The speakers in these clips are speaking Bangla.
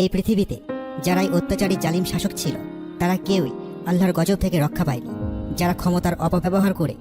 এই পৃথিবীতে যারাই অত্যাচারী জালিম শাসক ছিল, তারা কেউই আল্লাহর গজব থেকে রক্ষা পায়নি। যারা ক্ষমতার অপব্যবহার করে,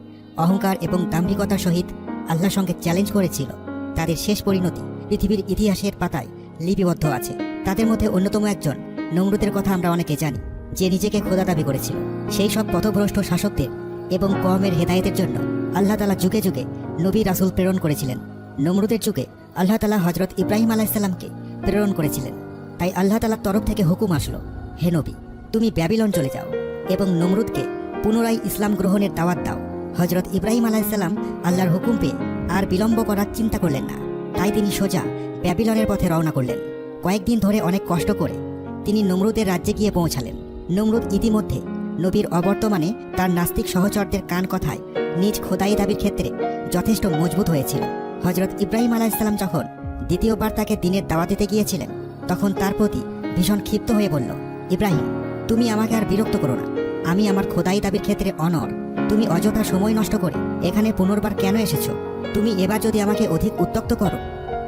অহংকার এবং দাম্ভিকতার সহিত আল্লাহর সঙ্গে চ্যালেঞ্জ করেছিল, তাদের শেষ পরিণতি পৃথিবীর ইতিহাসের পাতায় লিপিবদ্ধ আছে। তাদের মধ্যে অন্যতম একজন, নমরুদের কথা আমরা অনেকে জানি, যে নিজেকে খোদা দাবি করেছিল। সেই সব পথভ্রষ্ট শাসকদের এবং কমের হেদায়েতের জন্য আল্লাহ তালা যুগে যুগে নবী রাসুল প্রেরণ করেছিলেন। নমরুদের যুগে আল্লাহ তালা হজরত ইব্রাহিম আলাইসাল্লামকে প্রেরণ করেছিলেন। তাই আল্লাহ তালার তরফ থেকে হুকুম আসলো, হে নবী, তুমি ব্যাবিলন চলে যাও এবং নমরুদকে পুনরায় ইসলাম গ্রহণের দাওয়াত দাও। হজরত ইব্রাহিম আলাইসাল্লাম আল্লাহর হুকুম পেয়ে আর বিলম্ব করার চিন্তা করলেন না। তাই তিনি সোজা ব্যাবিলনের পথে রওনা করলেন। কয়েকদিন ধরে অনেক কষ্ট করে তিনি নমরুদের রাজ্যে গিয়ে পৌঁছালেন। নমরুদ ইতিমধ্যে নবীর অবর্তমানে তার নাস্তিক সহচরদের কান কথায় নিজ খোদাই দাবির ক্ষেত্রে যথেষ্ট মজবুত হয়েছিল। হজরত ইব্রাহিম আলাইসাল্লাম যখন দ্বিতীয়বার তাকে দিনের দাওয়া দিতে গিয়েছিলেন তখন তার প্রতি ভীষণ ক্ষিপ্ত হয়ে বলল, ইব্রাহিম, তুমি আমাকে আর বিরক্ত করো না। আমি আমার খোদাই দাবির ক্ষেত্রে অনর তুমি অযথা সময় নষ্ট করে এখানে পুনর্বার কেন এসেছ? তুমি এবার যদি আমাকে অধিক উত্তক্ত করো,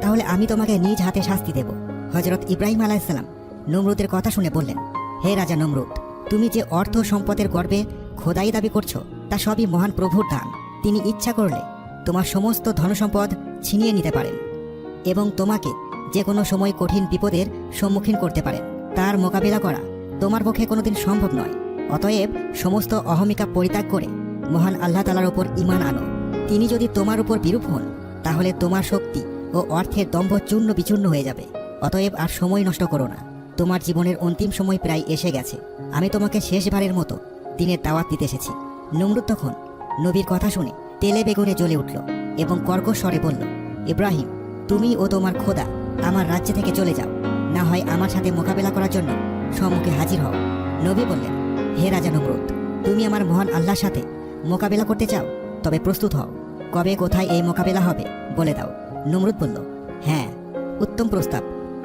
তাহলে আমি তোমাকে নিজ হাতে শাস্তি দেব। হজরত ইব্রাহিম আলাইসাল্লাম নমরুদের কথা শুনে বললেন, হে রাজা নমরুদ, তুমি যে অর্থ সম্পদের গর্বে খোদাই দাবি করছ, তা সবই মহান প্রভুর দান। তিনি ইচ্ছা করলে তোমার সমস্ত ধনসম্পদ ছিনিয়ে নিতে পারেন এবং তোমাকে যে কোনো সময় কঠিন বিপদের সম্মুখীন করতে পারেন তার মোকাবিলা করা তোমার পক্ষে কোনোদিন সম্ভব নয়। অতএব সমস্ত অহমিকা পরিত্যাগ করে মহান আল্লাহ তালার ওপর ইমান আনো। তিনি যদি তোমার উপর বিরূপ হন, তাহলে তোমার শক্তি ও অর্থের দম্ভ চূর্ণ বিচূর্ণ হয়ে যাবে। অতএব আর সময় নষ্ট করো না। তোমার জীবনের অন্তিম সময় প্রায় এসে গেছে। আমি তোমাকে শেষবারের মতো দিনের দাওয়াত দিতে এসেছি। নমরুদ তখন নবীর কথা শুনে তেলে বেগুনে জ্বলে উঠল এবং কর্কশ স্বরে বলল, ইব্রাহিম, তুমি ও তোমার খোদা আমার রাজ্য থেকে চলে যাও। না হয় আমার সাথে মোকাবেলা করার জন্য সম্মুখে হাজির হও। নবী বললেন, হে রাজা নমরুদ, তুমি আমার মহান আল্লাহর সাথে মোকাবেলা করতে চাও? তবে প্রস্তুত হও। কবে কোথায় এই মোকাবেলা হবে, বলে দাও। নমরুদ বলল হ্যাঁ উত্তম প্রস্তাব।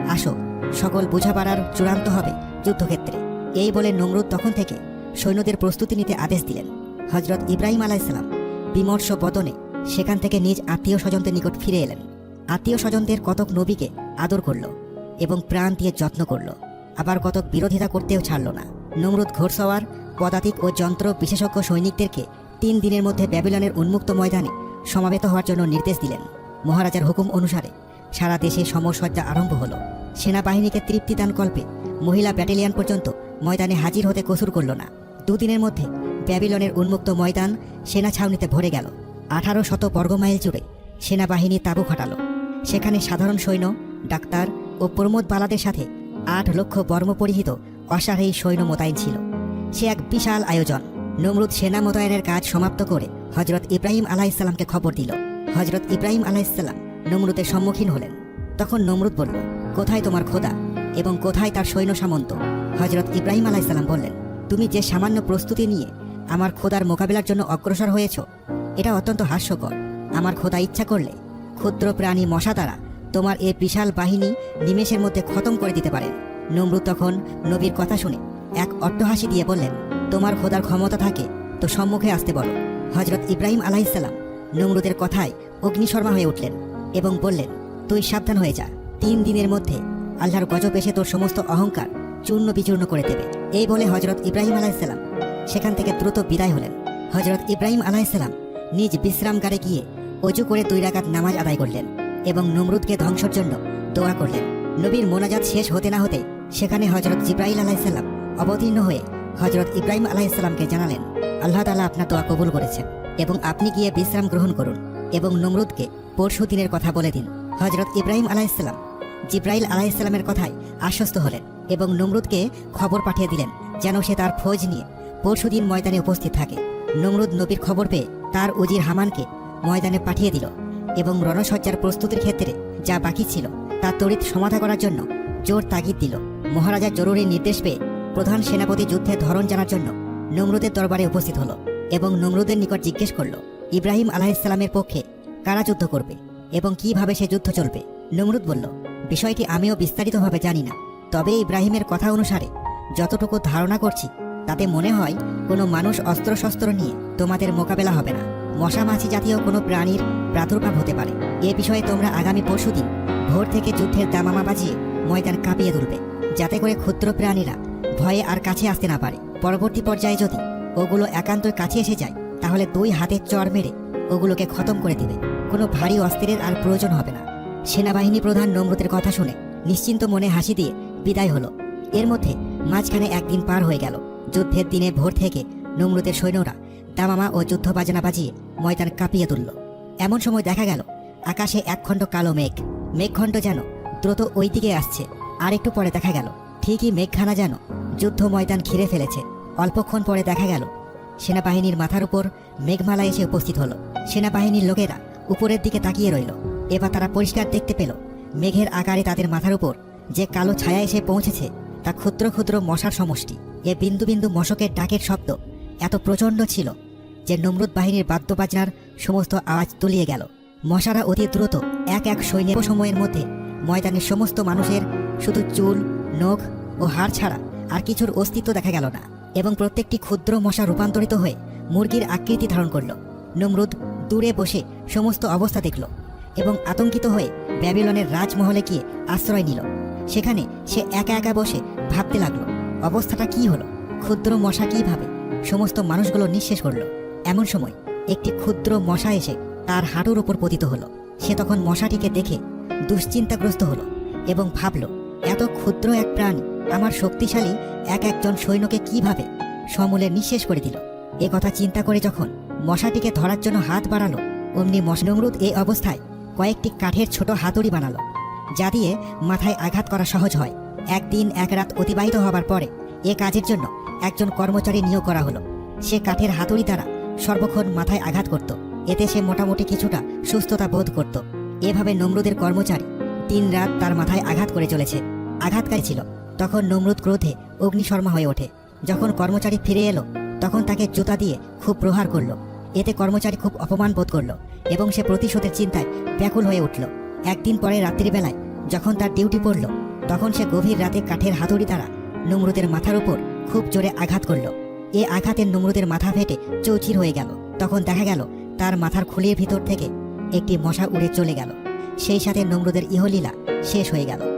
আসো, সকল বোঝাপড়ার চূড়ান্ত হবে যুদ্ধক্ষেত্রে। এই বলে নমরুদ তখন থেকে সৈন্যদের প্রস্তুতি নিতে আদেশ দিলেন। হজরত ইব্রাহিম আলাইসালাম বিমর্ষ বদনে সেখান থেকে নিজ আত্মীয় স্বজনদের নিকট ফিরে এলেন। আত্মীয় স্বজনদের কতক নবীকে আদর করল এবং প্রাণ দিয়ে যত্ন করল। আবার কতক বিরোধিতা করতেও ছাড়ল না। নমরুদ ঘোড়সওয়ার পদাতিক ও যন্ত্র বিশেষজ্ঞ সৈনিকদেরকে তিন দিনের মধ্যে ব্যাবিলনের উন্মুক্ত ময়দানে সমাবেত হওয়ার জন্য নির্দেশ দিলেন। মহারাজার হুকুম অনুসারে সারা দেশে সমরসজ্জা আরম্ভ হলো। সেনাবাহিনীকে তৃপ্তিদান কল্পে মহিলা ব্যাটালিয়ান পর্যন্ত ময়দানে হাজির হতে কসুর করল না। দুদিনের মধ্যে ব্যাবিলনের উন্মুক্ত ময়দান সেনা ছাউনিতে ভরে গেল। আঠারো শত বর্গমাইল জুড়ে সেনাবাহিনী তাঁবু খাটালো। সেখানে সাধারণ সৈন্য ডাক্তার ও প্রমোদ বালাদের সাথে আট লক্ষ বর্ম পরিহিত অশ্বারোহী সৈন্য মোতায়েন ছিল। সে এক বিশাল আয়োজন। নমরুদ সেনা মোতায়েনের কাজ সমাপ্ত করে হজরত ইব্রাহিম আলাইসাল্লামকে খবর দিল। হজরত ইব্রাহিম আলাইসাল্লাম নমরুদের সম্মুখীন হলেন। তখন নমরুদ বলল, কোথায় তোমার খোদা এবং কোথায় তার সৈন্য সামন্ত? হজরত ইব্রাহিম আলাইসাল্লাম বললেন, তুমি যে সামান্য প্রস্তুতি নিয়ে আমার খোদার মোকাবিলার জন্য অগ্রসর হয়েছ, এটা অত্যন্ত হাস্যকর। আমার খোদা ইচ্ছা করলে ক্ষুদ্র প্রাণী মশা দ্বারা তোমার এ বিশাল বাহিনী নিমেষের মধ্যে খতম করে দিতে পারে। নমরুদ তখন নবীর কথা শুনে এক অট্টহাসি দিয়ে বললেন, তোমার খোদার ক্ষমতা থাকে, তো সম্মুখে আসতে বলো। হজরত ইব্রাহিম আলাইসাল্লাম নমরুদের কথায় অগ্নিশর্মা হয়ে উঠলেন এবং বললেন, তুই সাবধান হয়ে যা। তিন দিনের মধ্যে আল্লাহর গজব এসে তোর সমস্ত অহংকার চূর্ণ বিচূর্ণ করে দেবে। এই বলে হজরত ইব্রাহিম আলাইসাল্লাম সেখান থেকে দ্রুত বিদায় হলেন। হজরত ইব্রাহিম আলাইসাল্লাম নিজ বিশ্রামগারে গিয়ে অজু করে দুই রাকাত নামাজ আদায় করলেন। এবং নমরুদকে ধ্বংসর জন্য দোয়া করলেন। নবীর মোনাজাত শেষ হতে না হতে সেখানে হজরত জিব্রাইল আলাইসাল্লাম অবতীর্ণ হয়ে হজরত ইব্রাহিম আলাইসাল্লামকে জানালেন, আল্লাহ তালা আপনার দোয়া কবুল করেছেন এবং আপনি গিয়ে বিশ্রাম গ্রহণ করুন এবং নমরুদকে পরশু দিনের কথা বলে দিন। হজরত ইব্রাহিম আলাইসাল্লাম জিব্রাইল আলাইসাল্লামের কথায় আশ্বস্ত হলেন এবং নমরুদকে খবর পাঠিয়ে দিলেন যেন সে তার ফৌজ নিয়ে পরশুদিন ময়দানে উপস্থিত থাকে। নমরুদ নবীর খবর পেয়ে তার উজির হামানকে ময়দানে পাঠিয়ে দিল। এবং রণসজ্জার প্রস্তুতির ক্ষেত্রে যা বাকি ছিল তা তড়িৎ সমাধা করার জন্য জোর তাগিদ দিল। মহারাজার জরুরি নির্দেশ পেয়ে প্রধান সেনাপতি যুদ্ধের ধরন জানার জন্য নমরুদের দরবারে উপস্থিত হলো এবং নমরুদের নিকট জিজ্ঞেস করল, ইব্রাহিম আলাহিসাল্লামের পক্ষে কারা যুদ্ধ করবে এবং কীভাবে সে যুদ্ধ চলবে? নমরুদ বলল, বিষয়টি আমিও বিস্তারিতভাবে জানি না। তবে ইব্রাহিমের কথা অনুসারে যতটুকু ধারণা করছি, তাতে মনে হয় কোনো মানুষ অস্ত্রশস্ত্র নিয়ে তোমাদের মোকাবেলা হবে না। মশা মাছি জাতীয় কোনো প্রাণীর প্রাদুর্ভাব হতে পারে। এ বিষয়ে তোমরা আগামী পরশুদিন ভোর থেকে যুদ্ধের দামামা বাজিয়ে ময়দান কাঁপিয়ে তুলবে। যাতে করে ক্ষুদ্র প্রাণীরা ভয়ে আর কাছে আসতে না পারে। পরবর্তী পর্যায়ে যদি ওগুলো একান্তই কাছে এসে যায়, তাহলে দুই হাতে চর মেরে ওগুলোকে খতম করে দিবে। কোনো ভারী অস্ত্রের আর প্রয়োজন হবে না। সেনাবাহিনী প্রধান নমরুদের কথা শুনে নিশ্চিন্ত মনে হাসি দিয়ে বিদায় হলো। এর মধ্যে মাঝখানে একদিন পার হয়ে গেল। যুদ্ধের দিনে ভোর থেকে নমরুদের সৈন্যরা দামামা ও যুদ্ধ বাজনা বাজিয়ে ময়দান কাঁপিয়ে তুলল। এমন সময় দেখা গেল, আকাশে একখণ্ড কালো মেঘ। মেঘখণ্ড যেন দ্রুত ওই দিকে আসছে। আর একটু পরে দেখা গেল, ঠিকই মেঘখানা যেন যুদ্ধ ময়দান ঘিরে ফেলেছে। অল্পক্ষণ পরে দেখা গেল, সেনাবাহিনীর মাথার উপর মেঘমালা এসে উপস্থিত হলো। সেনাবাহিনীর লোকেরা উপরের দিকে তাকিয়ে রইল। এবার তারা পরিষ্কার দেখতে পেল, মেঘের আকারে তাদের মাথার উপর যে কালো ছায়া এসে পৌঁছেছে, তা ক্ষুদ্র ক্ষুদ্র মশার সমষ্টি। এ বিন্দু বিন্দু মশকের ডাকের শব্দ এত প্রচণ্ড ছিল যে নমরুদ বাহিনীর বাদ্যবাজনার সমস্ত আওয়াজ তুলিয়ে গেল। মশারা অতি দ্রুত এক এক সৈন্য সময়ের মধ্যে ময়দানের সমস্ত মানুষের শুধু চুল, নখ ও হাড় ছাড়া আর কিছুর অস্তিত্ব দেখা গেল না এবং প্রত্যেকটি ক্ষুদ্র মশা রূপান্তরিত হয়ে মুরগির আকৃতি ধারণ করল। নমরুদ দূরে বসে সমস্ত অবস্থা দেখল এবং আতঙ্কিত হয়ে ব্যাবিলনের রাজমহলে গিয়ে আশ্রয় নিল। সেখানে সে একা একা বসে ভাবতে লাগল, অবস্থাটা কি হলো? ক্ষুদ্র মশা কীভাবে সমস্ত মানুষগুলো নিঃশেষ করল? এমন সময় একটি ক্ষুদ্র মশা এসে তার হাঁটুর ওপর পতিত হলো। সে তখন মশাটিকে দেখে দুশ্চিন্তাগ্রস্ত হলো এবং ভাবল, এত ক্ষুদ্র এক প্রাণ আমার শক্তিশালী এক একজন সৈন্যকে কীভাবে সমূলে নিঃশেষ করে দিল? এ কথা চিন্তা করে যখন মশাটিকে ধরার জন্য হাত বাড়ালো, অমনি মশনমরুদ এই অবস্থায় কয়েকটি কাঠের ছোট হাতুড়ি বানালো, যা দিয়ে মাথায় আঘাত করা সহজ হয়। একদিন এক রাত অতিবাহিত হবার পরে এ কাজের জন্য একজন কর্মচারী নিয়োগ করা হলো। সে কাঠের হাতুড়ি দ্বারা সর্বক্ষণ মাথায় আঘাত করত। এতে সে মোটামুটি কিছুটা সুস্থতা বোধ করত। এভাবে নমরুদের কর্মচারী দিন রাত তার মাথায় আঘাত করে চলেছে। আঘাতকারী ছিল। তখন নমরুদ ক্রোধে অগ্নিশর্মা হয়ে ওঠে। যখন কর্মচারী ফিরে এলো, তখন তাকে জুতা দিয়ে খুব প্রহার করল। এতে কর্মচারী খুব অপমান বোধ করল এবং সে প্রতিশোধের চিন্তায় ব্যাকুল হয়ে উঠল। একদিন পরে রাত্রিবেলায় যখন তার ডিউটি পড়ল, তখন সে গভীর রাতে কাঠের হাতুড়ি দ্বারা নমরুদের মাথার উপর খুব জোরে আঘাত করল। এ আঘাতে নমরুদের মাথা ফেটে চৌচির হয়ে গেল। তখন দেখা গেল, তার মাথার খুলির ভিতর থেকে একটি মশা উড়ে চলে গেল। সেই সাথে নমরুদের ইহলীলা শেষ হয়ে গেল।